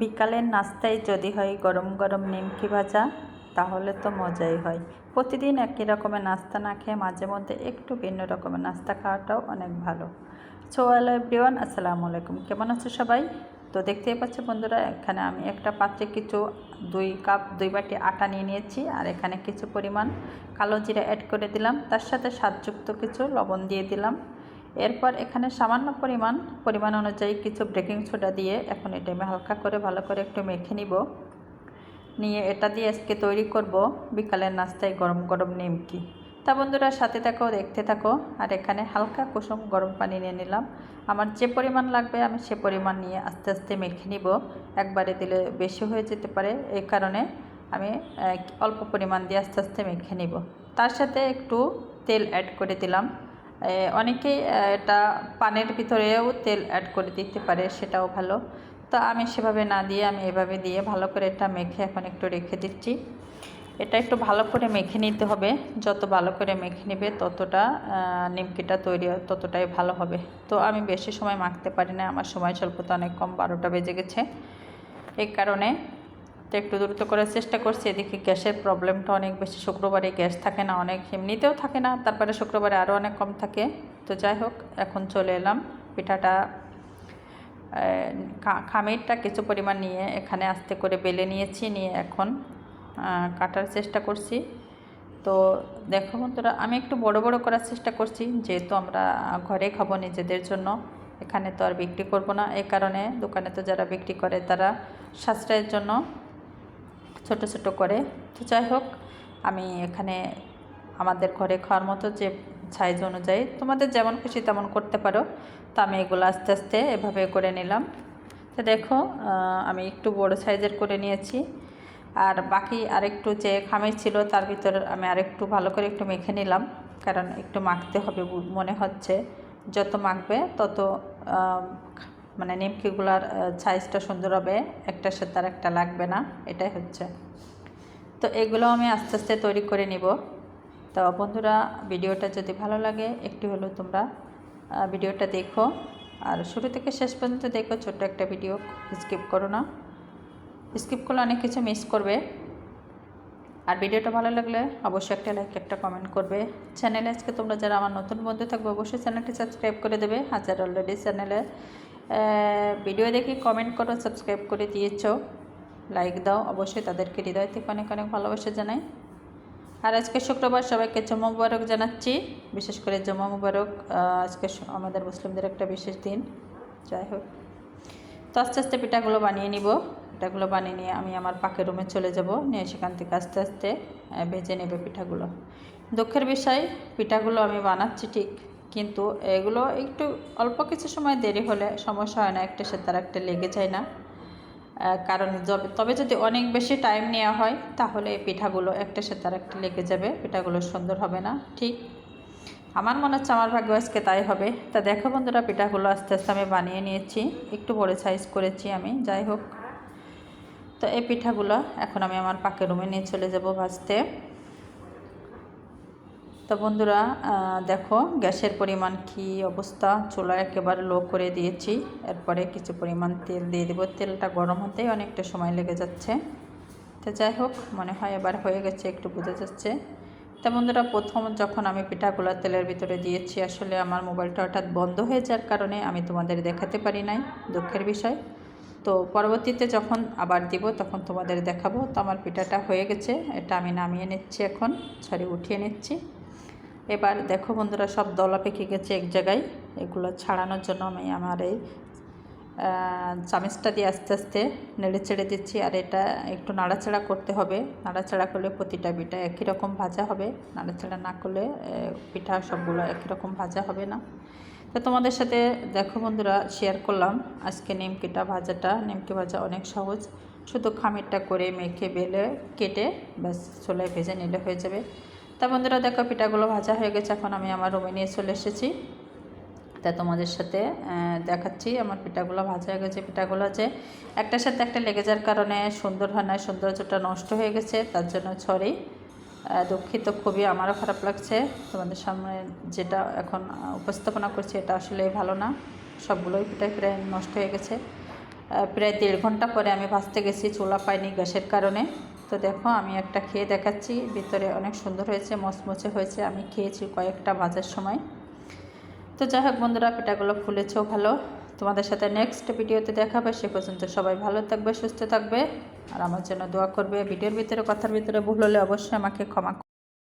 বিকালের নাস্তায় যদি হয় গরম গরম নিমকি ভাজা, তাহলে তো মজাই হয়। প্রতিদিন একই রকমের নাস্তা না খেয়ে মাঝে মধ্যে একটু ভিন্ন রকমের নাস্তা খাওয়াটাও অনেক ভালো। সো, হ্যালো এভরিওয়ান, আসসালামু আলাইকুম। কেমন আছো সবাই? তো দেখতেই পাচ্ছ বন্ধুরা, এখানে আমি একটা পাত্রে কিছু দুই কাপ, দুই বাটি আটা নিয়ে নিয়েছি, আর এখানে কিছু পরিমাণ কালো জিরা অ্যাড করে দিলাম। তার সাথে স্বাদযুক্ত কিছু লবণ দিয়ে দিলাম। এরপর এখানে সামান্য পরিমাণ পরিমাণ অনুযায়ী কিছু বেকিং সোডা দিয়ে এখন এটা আমি হালকা করে ভালো করে একটু মেখে নিব। নিয়ে এটা দিয়ে আজকে তৈরি করব বিকালের নাস্তায় গরম গরম নিমকি। তা বন্ধুরা সাথে থাকো, দেখতে থাকো। আর এখানে হালকা কুসুম গরম পানি নিয়ে নিলাম। আমার যে পরিমাণ লাগবে আমি সে পরিমাণ নিয়ে আস্তে আস্তে মেখে নিব। একবারে দিলে বেশি হয়ে যেতে পারে। এই কারণে আমি অল্প পরিমাণ দিয়ে আস্তে আস্তে মেখে নিব। তার সাথে একটু তেল অ্যাড করে দিলাম। অনেকেই এটা পানের ভিতরেও তেল অ্যাড করে দিতে পারে, সেটাও ভালো। তো আমি সেভাবে না দিয়ে আমি এভাবে দিয়ে ভালো করে এটা মেখে এখন একটু রেখে দিচ্ছি। এটা একটু ভালো করে মেখে নিতে হবে। যত ভালো করে মেখে নেবে, ততটা নিমকিটা তৈরি ততটাই ভালো হবে। তো আমি বেশি সময় মাখতে পারি না, আমার সময় স্বল্পতা অনেক কম, বারোটা বেজে গেছে। এই কারণে তো একটু দ্রুত করার চেষ্টা করছি। এদিকে গ্যাসের প্রবলেমটা অনেক বেশি। শুক্রবারে গ্যাস থাকে না, অনেক এমনিতেও থাকে না। তারপরে শুক্রবারে আরও অনেক কম থাকে। তো যাই হোক, এখন চলে এলাম পিঠাটা। খামিরটা কিছু পরিমাণ নিয়ে এখানে আস্তে করে বেলে নিয়েছি, নিয়ে এখন কাটার চেষ্টা করছি। তো দেখো বন্ধুরা, আমি একটু বড় বড় করার চেষ্টা করছি, যেহেতু আমরা ঘরে খাব নিজেদের জন্য। এখানে তো আর বিক্রি করব না। এই কারণে দোকানে তো যারা বিক্রি করে তারা সাশ্রয়ের জন্য ছোট ছোট করে। তো যাই হোক, আমি এখানে আমাদের ঘরে খাওয়ার মতো যে সাইজ অনুযায়ী তোমাদের যেমন খুশি তেমন করতে পারো। তো আমি এগুলো আস্তে আস্তে এভাবে করে নিলাম। তো দেখো আমি একটু বড় সাইজের করে নিয়েছি। আর বাকি আরেকটু যে খামির ছিল তার ভিতর আমি আরেকটু ভালো করে একটু মেখে নিলাম। কারণ একটু মাখতে হবে মনে হচ্ছে। যত মাখবে তত মানে নিমকিগুলার সাইজটা সুন্দর হবে একটার সাথে আর একটা লাগবে না, এটাই হচ্ছে। তো এগুলো আমি আস্তে আস্তে তৈরি করে নিব। তো বন্ধুরা, ভিডিওটা যদি ভালো লাগে, একটু হলেও তোমরা ভিডিওটা দেখো। আর শুরু থেকে শেষ পর্যন্ত দেখো, ছোট্ট একটা ভিডিও স্কিপ করো না। স্কিপ করলে অনেক কিছু মিস করবে। আর ভিডিওটা ভালো লাগলে অবশ্যই একটা লাইক একটা কমেন্ট করবে। চ্যানেলে আজকে তোমরা যারা আমার নতুন বন্ধু থাকবে, অবশ্যই চ্যানেলটি সাবস্ক্রাইব করে দেবে। হাজার অলরেডি চ্যানেলে ভিডিও দেখে কমেন্ট করো সাবস্ক্রাইব করে দিয়েছ। লাইক দাও, অবশ্যই তাদেরকে হৃদয় থেকে অনেক অনেক ভালোবাসা জানাই। আর আজকে শুক্রবার সবাইকে জমা মুবারক জানাচ্ছি। বিশেষ করে জমা মুবারক আজকে আমাদের মুসলিমদের একটা বিশেষ দিন। যাই হোক। তো আস্তে আস্তে পিঠাগুলো বানিয়ে নিব। পিঠাগুলো বানিয়ে নিয়ে আমি আমার পাকের রুমে চলে যাব। নিয়ে সেখান থেকে আস্তে আস্তে ভেজে নেবে পিঠাগুলো। দুঃখের বিষয়, পিঠাগুলো আমি বানাচ্ছি ঠিক কিন্তু এগুলো একটু অল্প কিছু সময় দেরি হলে সমস্যা হয় না, একটা সাথে আর একটা লেগে যায় না। কারণ তবে যদি অনেক বেশি টাইম নেওয়া হয়, তাহলে এই পিঠাগুলো একটা সাথে আর একটা লেগে যাবে, পিঠাগুলো সুন্দর হবে না, ঠিক? আমার মনে হচ্ছে আমার ভাগ্য আজকে তাই হবে। তা দেখো বন্ধুরা, পিঠাগুলো আস্তে আস্তে আমি বানিয়ে নিয়েছি, একটু বড় সাইজ করেছি আমি, যাই হোক। তো এই পিঠাগুলো এখন আমি আমার পাকে রুমে নিয়ে চলে যাব ভাজতে। তো বন্ধুরা দেখো গ্যাসের পরিমাণ কি অবস্থা। চুলা একেবারে লো করে দিয়েছি। এরপরে কিছু পরিমাণ তেল দিয়ে দেবো। তেলটা গরম হতেই অনেকটা সময় লেগে যাচ্ছে। তো যাই হোক, মনে হয় এবার হয়ে গেছে, একটু বোঝা যাচ্ছে। তা বন্ধুরা, প্রথম যখন আমি পিঠাগুলো তেলের ভিতরে দিয়েছি, আসলে আমার মোবাইলটা হঠাৎ বন্ধ হয়ে যাওয়ার কারণে আমি তোমাদের দেখাতে পারি নাই, দুঃখের বিষয়। তো পরবর্তীতে যখন আবার দিব, তখন তোমাদের দেখাবো। তো আমার পিঠাটা হয়ে গেছে, এটা আমি নামিয়ে নিচ্ছি এখন সরি উঠিয়ে নিচ্ছি। এবার দেখো বন্ধুরা, সব দলা পেকে গেছে এক জায়গায়। এগুলো ছাড়ানোর জন্য আমি আমার এই চামচটা দিয়ে আস্তে আস্তে নেড়ে ছেড়ে দিচ্ছি। আর এটা একটু নাড়াচাড়া করতে হবে। নাড়াচাড়া করলে প্রতিটা পিঠা একই রকম ভাজা হবে। নাড়াচাড়া না করলে পিঠা সবগুলো একই রকম ভাজা হবে না। তো তোমাদের সাথে দেখো বন্ধুরা শেয়ার করলাম। আজকে নিমকিটা ভাজাটা, নিমকি ভাজা অনেক সহজ। শুধু খামিরটা করে মেখে বেলে, কেটে ব্যাস চুলায় ভেজে নিলে হয়ে যাবে। তা বন্ধুরা দেখো, পিঠাগুলো ভাজা হয়ে গেছে, এখন আমি আমার রুমে নিয়ে চলে এসেছি। তা তোমাদের সাথে দেখাচ্ছি আমার পিঠাগুলো ভাজা হয়ে গেছে, পিঠাগুলো যে একটার সাথে একটা লেগে যাওয়ার কারণে সুন্দর হয় না, সৌন্দর্যটা নষ্ট হয়ে গেছে, তার জন্য সরি দুঃখিত, খুবই আমারও খারাপ লাগছে। তোমাদের সামনে যেটা এখন উপস্থাপনা করছি, এটা আসলে ভালো না। সবগুলোই পিঠাই প্রায় নষ্ট হয়ে গেছে। প্রায় দেড় ঘণ্টা পরে আমি ভাজতে গেছি, চুলা পাইনি গ্যাসের কারণে। তো দেখো, আমি একটা খেয়ে দেখাচ্ছি। ভিতরে অনেক সুন্দর হয়েছে, মচমচে হয়েছে। আমি খেয়েছি কয়েকটা ভাজার সময়। তো যাই হোক বন্ধুরা, পিঠাগুলো ফুলেছেও ভালো। তোমাদের সাথে নেক্সট ভিডিওতে দেখাবে। সে পর্যন্ত সবাই ভালো থাকবে, সুস্থ থাকবে। আর আমার জন্য দোয়া করবে। ভিডিওর ভিতরে, কথার ভিতরে ভুল হলে অবশ্যই আমাকে ক্ষমা